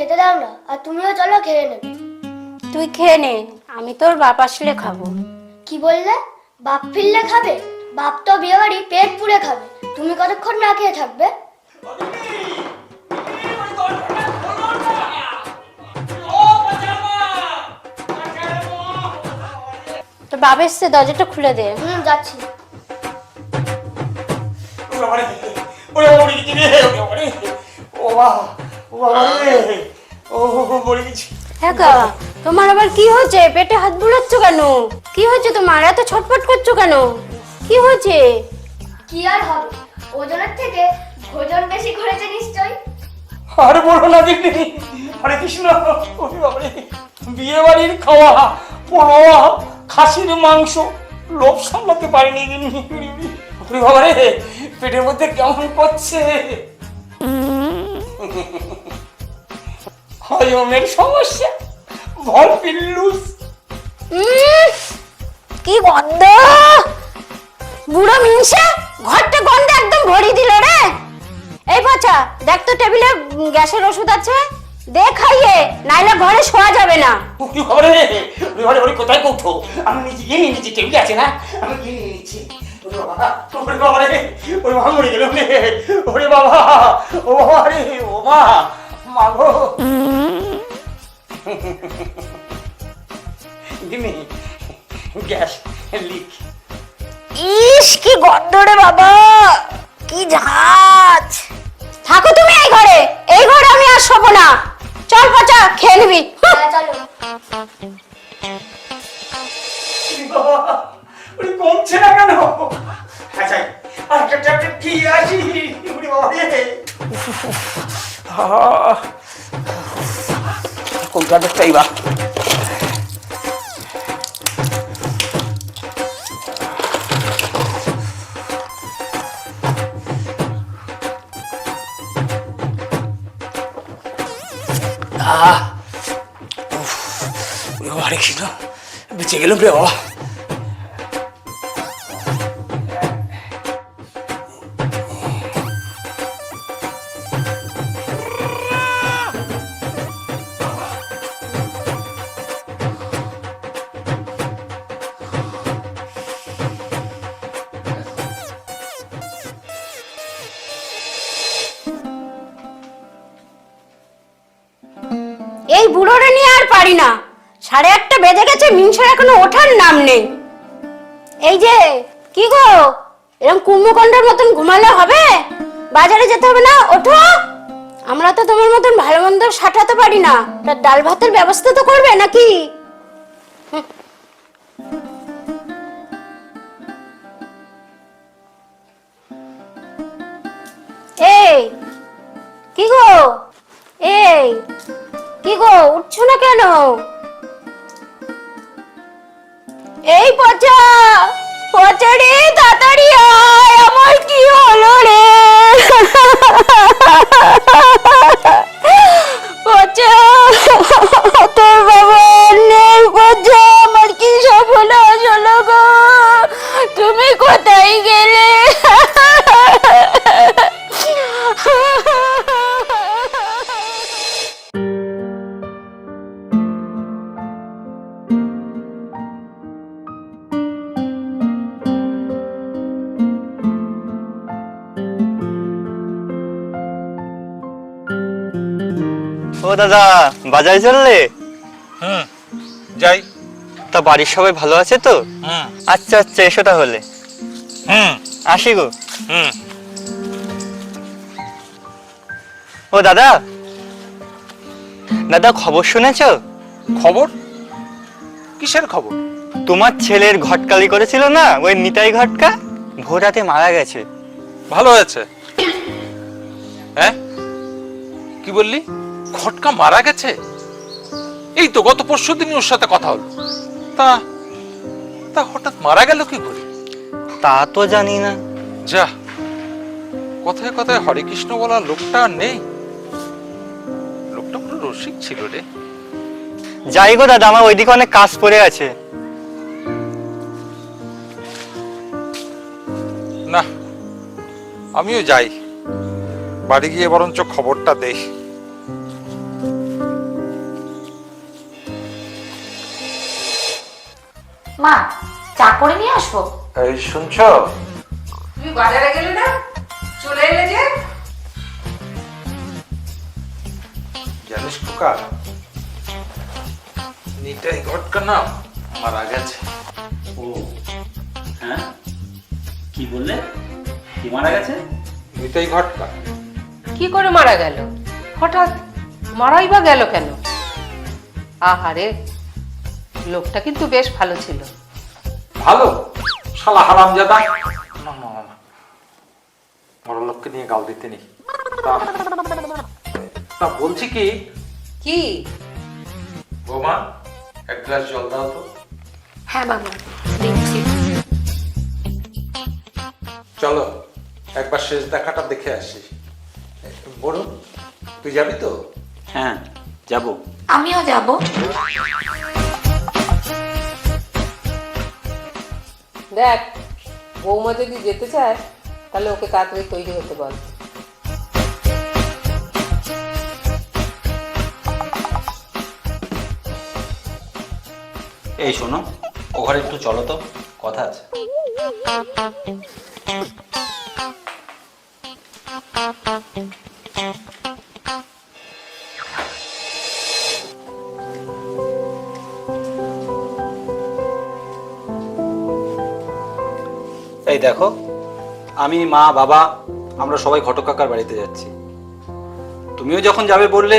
খেতে দাও না আর তুমিও চলো খেয়ে নেবে তুই খেয়ে নে আমি তোর বাপ আসলে খাব। কি বললে? বাপ ফিরলে খাবে? বাপ তো বিয়ে বাড়ি পেট পুড়ে খাবে। তুমি কতক্ষণ না খেয়ে থাকবে? তো বাপ এসছে দরজাটা খুলে দে। হুম যাচ্ছি। ওরে ওরে ওরে ও বাবা ও মরে গেছি হ্যাঁ তোমার আবার কি হয়েছে? পেটে হাত বুলাচ্ছ কেন? কি হয়েছে তোমার? এত ছটফট করছ কেন? কি হয়েছে? কি আর হবে? ওজনের থেকে ভোজন বেশি করেছে নিশ্চয় আর বলো না দিদি। হরে কৃষ্ণ ওরে বিয়ে বাড়ির খাওয়া পোড়া খাসির মাংস লোভ সামলাতে পারিনি ওরে বাবা রে পেটের মধ্যে কেমন করছে হজমের সমস্যা। ভল পিল্লুস কি গন্ধ। বুড়ো মিনসা ঘরটা গন্ধে একদম ভরি দিল রে। এই বাচ্চা দেখ তো টেবিলে গ্যাসের ওষুধ আছে। দে খাইয়ে নাইলে ঘরে শোয়া যাবে না। ওরে বাবা রে ওরে বাবা রে, ওরে কোথায় কৌঠো আমি নিজে গিয়ে নিয়ে নিচ্ছি টেবিলে আছে না? আমি গিয়ে নিয়ে নিচ্ছি। ওরে বাবা ওরে বাবা রে ওরে বাবা মরে গেল রে। ওরে বাবা ও বাবা রে ও মা। মা গো দিমি গ্যাস লিক ইস কি গন্ধ রে বাবা। কি ঝাঁজ। থাকো তুমি এই ঘরে। এই ঘরে আমি আর শোবো না। চল পচা খেয়ে নিবি। হ্যাঁ চলো। কমছে না কেন? আচ্ছা আর একটা ট্যাবলেট খেয়ে আসি। ওরে বাবা রে। আহ, কোন ট্যাবলেটটা এবার আহ উফ, ওরে বাবা রে কৃষ্ণ আর পারি না। সাড়ে আটটা বেজে গেছে মিংসার এখনও ওঠার নাম নেই। এই যে, কি গো? এরকম কুম্ভকণ্ডের মতন ঘুমালে হবে? বাজারে যেতে হবে না? ওঠো। আমরা তো তোমার মতন ভালো মন্দ সাঁটাতে পারি না। তা ডাল ভাতের ব্যবস্থা তো করবে নাকি? এই, কি গো? এই কি গো, উঠছো না কেন? এই পচা পচা রে, তাড়াতাড়ি আয়, আমার কি হলো রে? ও দাদা বাজারে চললে? হুম যাই। তা বাড়ির সবাই ভালো আছে তো? হুম। আচ্ছা আচ্ছা এসো তাহলে। হুম। আসি গো। হুম। ও দাদা দাদা খবর শুনেছ? খবর? কিসের খবর? তোমার ছেলের ঘটকালি করেছিল না ওই নিতাই ঘটকা? ভোর রাতে মারা গেছে। ভালো হয়েছে। হ্যাঁ? কি বললি? ঘটকা মারা গেছে? এই তো গত পরশু দিনই ওর সাথে কথা হলো। তা তা হঠাৎ মারা গেল কি করে? তা তো জানি না। যা কথায় কথায় হরে কৃষ্ণ বলা লোকটা আর নেই। লোকটা পুরো রসিক ছিল রে। যাই গো দাদা আমার ওইদিকে অনেক কাজ পড়ে আছে। না আমিও যাই। বাড়ি গিয়ে বরঞ্চ খবরটা দেই। মা চা করে নিয়ে আসব। এই শুনছ? তুমি বাজারে গেলে না চলে এলে যে। জানিস খোকা নিটাই ঘটকা না মারা গেছে। ও হ্যাঁ? কি বললে? কি মারা গেছে? নিটাই ঘটকা কি করে মারা গেল? হঠাৎ মারাই বা গেল কেন? আহারে লোকটা কিন্তু বেশ ভালো ছিল। ভালো? শালা হারাম জাদা না না না, বড় লোককে নিয়ে গাল দিতে নেই। তা- তা বলছি কি? কি? বৌমা এক গ্লাস জল দাও তো। হ্যাঁ বাবা দিচ্ছি। চলো একবার শেষ দেখাটা দেখে আসি। বড় তুই যাবি তো? হ্যাঁ যাব। আমিও যাব। দেখ, বৌমা যদি যেতে চায়, তাহলে ওকে তাড়াতাড়ি তৈরি হতে বল। এই শোনো, ও ঘরে একটু চলো তো, কথা আছে। এই দেখো আমি মা বাবা আমরা সবাই ঘটক কাকার বাড়িতে যাচ্ছি। তুমিও যখন যাবে বললে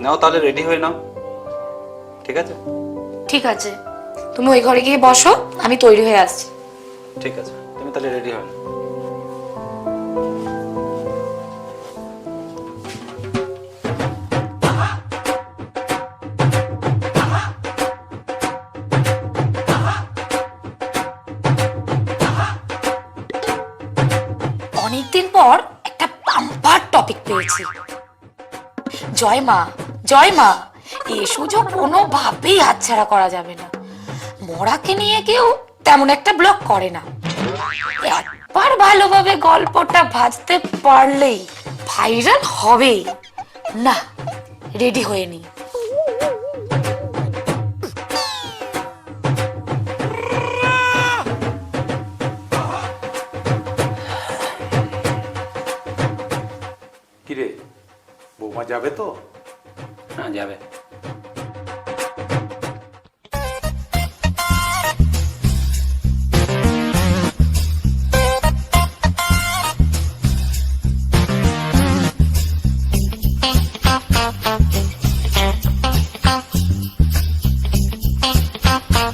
নাও তাহলে রেডি হয়ে নাও। ঠিক আছে? ঠিক আছে। তুমি ওই ঘরে গিয়ে বসো আমি তৈরি হয়ে আসছি। ঠিক আছে তুমি তাহলে রেডি হয়ে নাও। পেয়েছি জয় মা জয় মা, এ সুযোগ কোনোভাবেই হাতছাড়া করা যাবে না। মরাকে নিয়ে কেউ তেমন একটা ব্লক করে না। একবার ভালোভাবে গল্পটা ভাজতে পারলেই ভাইরাল হবেই। না রেডি হয়ে নি। যাবে তো? হ্যাঁ যাবে।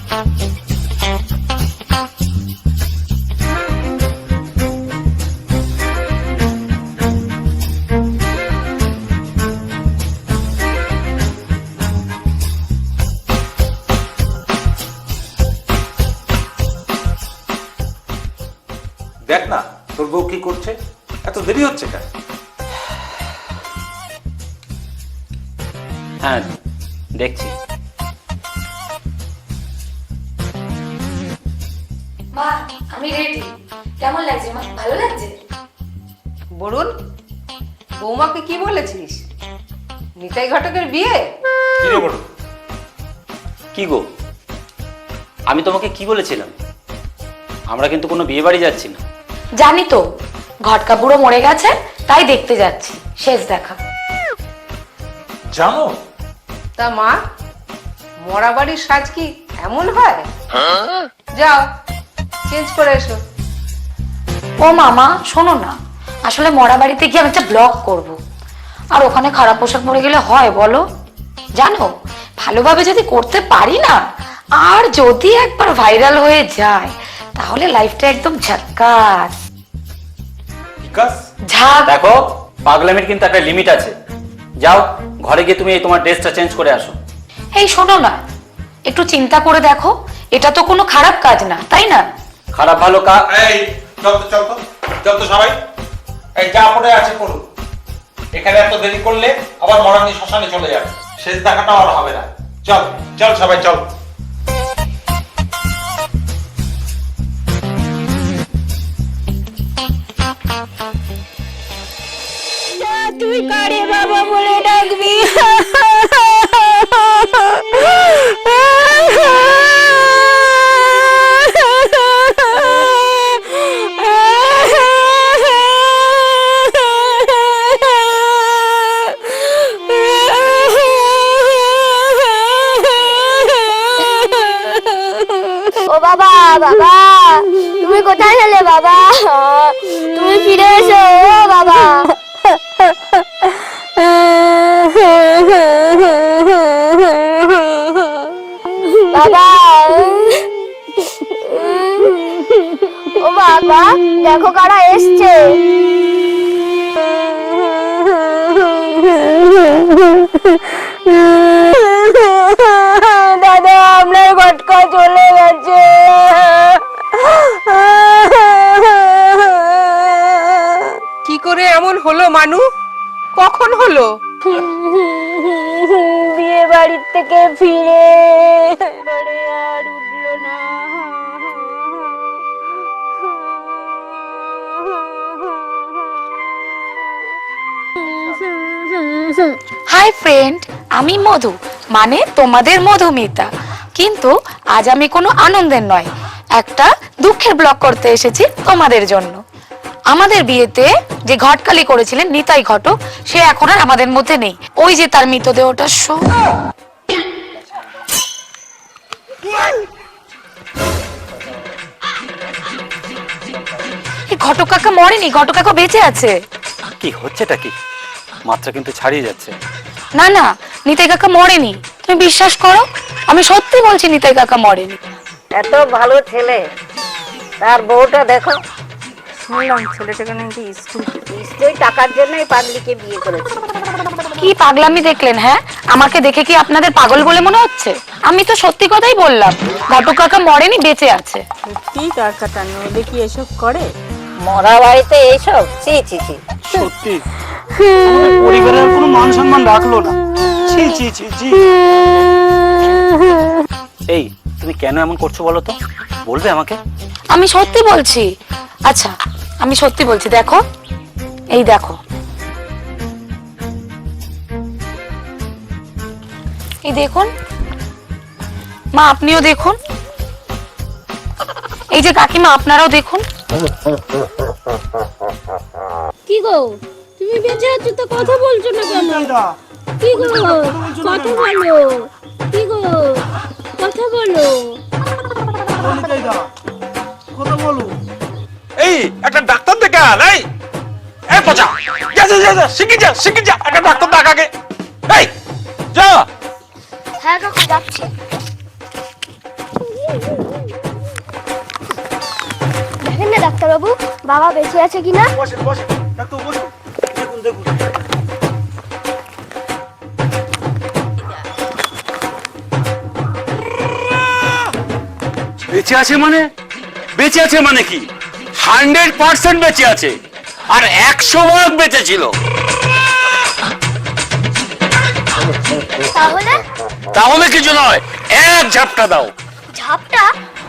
দেখ মা আমি রেডি কেমন লাগছে মা? ভালো লাগছে? বরুণ বৌমাকে কি বলেছিস? নিতাই ঘটকের বিয়ে? বড় কি গো? আমি তোমাকে কি বলেছিলাম? আমরা কিন্তু কোনো বিয়ে বাড়ি যাচ্ছি না। জানি তো ঘটকা বুড়ো মরে গেছে তাই দেখতে যাচ্ছি। শেষ দেখা। জানো? তা মা মরা বাড়ির সাজ কি এমন হয়? যাও। চেঞ্জ করে এসো। ও মামা শোনো না। আসলে মরা বাড়িতে গিয়ে আমি একটা ব্লগ করব। আর ওখানে খারাপ পোশাক পরে গেলে হয় বলো। জানো ভালোভাবে যদি করতে পারি না আর যদি একবার ভাইরাল হয়ে যায় তাহলে লাইফটা একদম ঝাক্কাস। বিকাশ? ঝাক দেখো পাগলামির কিন্তু একটা লিমিট আছে। যাও ঘরে গিয়ে তুমি এই তোমার ড্রেসটা চেঞ্জ করে আসো। এই শোনো না একটু চিন্তা করে দেখো। এটা তো কোনো খারাপ কাজ না তাই না? খারাপ ভালো কা এই চল তো চল তো চল তো সবাই। এই যা পড়ে আছে পড়ুন। এখানে এত দেরি করলে আবার মরানি শ্মশানে চলে যাবে। শেষ দেখাটা আর হবে না। চল চল সবাই চল। তুই কারে বাবা বলে ডাকবি? বাবা। তুমি কোথায় গেলে বাবা? তুমি ফিরে এসো, ও বাবা। বাবা। ও বাবা, দেখো কারা এসছে। মানু? কখন হলো? বিয়ে বাড়ির থেকে ফিরে আর উঠল না। হাই ফ্রেন্ড আমি মধু মানে তোমাদের মধুমিতা। কিন্তু আজ আমি কোনো আনন্দের নয় একটা দুঃখের ব্লগ করতে এসেছি তোমাদের জন্য। আমাদের বিয়েতে যে ঘটকালি করেছিলেন নিতাই ঘটক সে এখন আর আমাদের মধ্যে নেই। ওই যে তার মৃতদেহটা শো ঘটক কাকা মরেনি ঘটক কাকা বেঁচে আছে। কি হচ্ছেটা কি? মাত্রা কিন্তু ছাড়িয়ে যাচ্ছে। না না নিতাই কাকা মরেনি। তুমি বিশ্বাস করো আমি সত্যি বলছি নিতাই কাকা মরেনি। এত ভালো ছেলে তার বউটা দেখো। শুনলাম ছেলেটাকে নাকি স্কুল নিশ্চয়ই টাকার জন্যই পাগলিকে বিয়ে করেছে। কি পাগলামি দেখলেন হ্যাঁ? আমাকে দেখে কি আপনাদের পাগল বলে মনে হচ্ছে? আমি তো সত্যি কথাই বললাম ঘটক কাকা মরেনি বেঁচে আছে। কি কাকাটা নইলে কি এসব করে? মরা বাড়িতে এইসব? ছি ছি ছি। সত্যি? পরিবারের কোনো মান সম্মান রাখল না। ছি ছি ছি ছি। এই তুমি কেন এমন করছ বলো তো? বলবে আমাকে? আমি সত্যি বলছি। আচ্ছা আমি সত্যি বলছি দেখো। এই দেখো। এই দেখুন। মা আপনিও দেখুন। এই যে কাকিমা আপনারাও দেখুন। কি গো? তুমি বেঁচে আছো তো কথা বলছো না কেন? কি গো? কথা বলো। কি গো? এই এই পচা। যা যা যা, যা শিখে যা শিখে যা একটা ডাক্তার দেখাকে এই যা। হ্যাঁ কাকু যাচ্ছি। দেখেন না ডাক্তারবাবু বাবা বেঁচে আছে কিনা? বসে বসে ডাক্তার বসুন। দেখুন দেখুন। বেঁচে আছে মানে? বেঁচে আছে মানে কি? হান্ড্রেড পার্সেন্ট বেঁচে আছে। আর একশো ভাগ বেঁচে ছিল তাহলে? তাহলে কিছু নয় এক ঝাপটা দাও। ঝাপটা?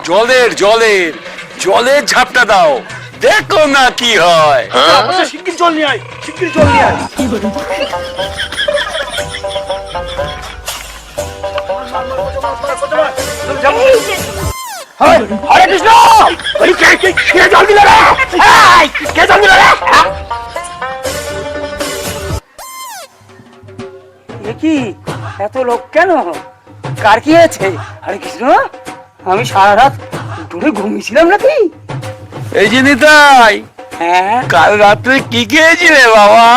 জলের জলের জলের ঝাপটা দাও। দেখো না কি হয়। আচ্ছা শিগগির জল নিয়ে আয় শিগগির জল নিয়ে আয়। যাব। হ্যাঁ, হরে কৃষ্ণ! কে জল দিল রে? কে জল দিল রে? হ্যাঁ? কি? এত লোক কেন? কার কি আছে হরে কৃষ্ণ আমি সারা রাত দূরে ঘুমিয়েছিলাম নাকি? এই যে নিতাই হ্যাঁ? কাল রাত্রে কি খেয়েছিলে বাবা?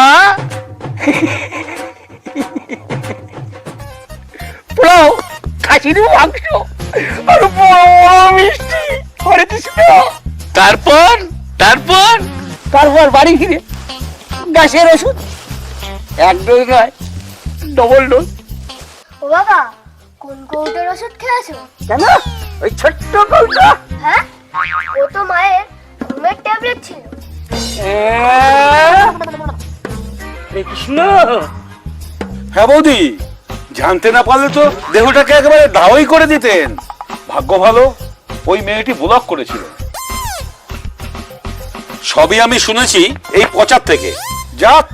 পোলাও খাসির মাংস। আর বড় বড় মিষ্টি। হরে কৃষ্ণ তারপর? তারপর? তারপর বাড়ি ফিরে গ্যাসের ওষুধ এক ডোজ নয় ডবল ডোজ ও বাবা কোন কৌটোর ওষুধ খেয়েছো? কেন? ওই ছোট্ট কৌটা। হ্যাঁ? ও তো মায়ের ঘুমের ট্যাবলেট ছিল। কৃষ্ণ। হ্যাঁ বৌদি জানতে না পারলে তো দেহটাকে একেবারে দাওয়াই করে দিতেন। ভাগ্য ভালো, ওই মেয়েটি ব্লক করেছিল। সবই আমি শুনেছি এই পচার থেকে। যাক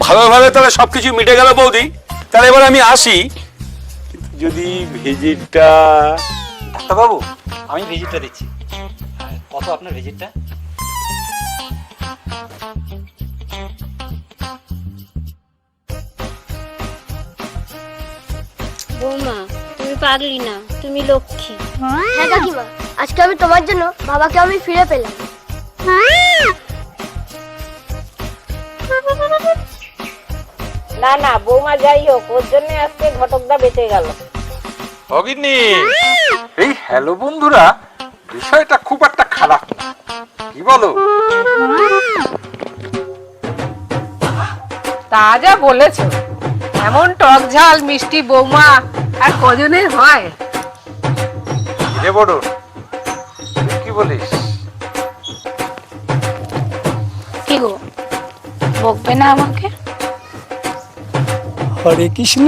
ভালোভাবে তাহলে সবকিছু মিটে গেল বৌদি। তাহলে এবার আমি আসি। যদি ভিজিটটা ডাক্তারবাবু, আমি ভিজিটটা দিচ্ছি। কত আপনার ভিজিটটা বৌমা তুমি পাগলি না তুমি লক্ষ্মী। হ্যাঁ কাকিমা আজকে আমি তোমার জন্য বাবাকে আমি ফিরে পেলাম। না না বৌমা যাই হোক ওর জন্য আজকে ঘটকদা বেঁচে গেল। অগিনি এই হ্যালো বন্ধুরা বিষয়টা খুব একটা খারাপ না। কি বলো? তা যা বলেছ। এমন টক ঝাল মিষ্টি বৌমা। আর কজনের হয়? রে বড় তুই কি বলিস? কি গো বকবে না আমাকে? হরে কৃষ্ণ!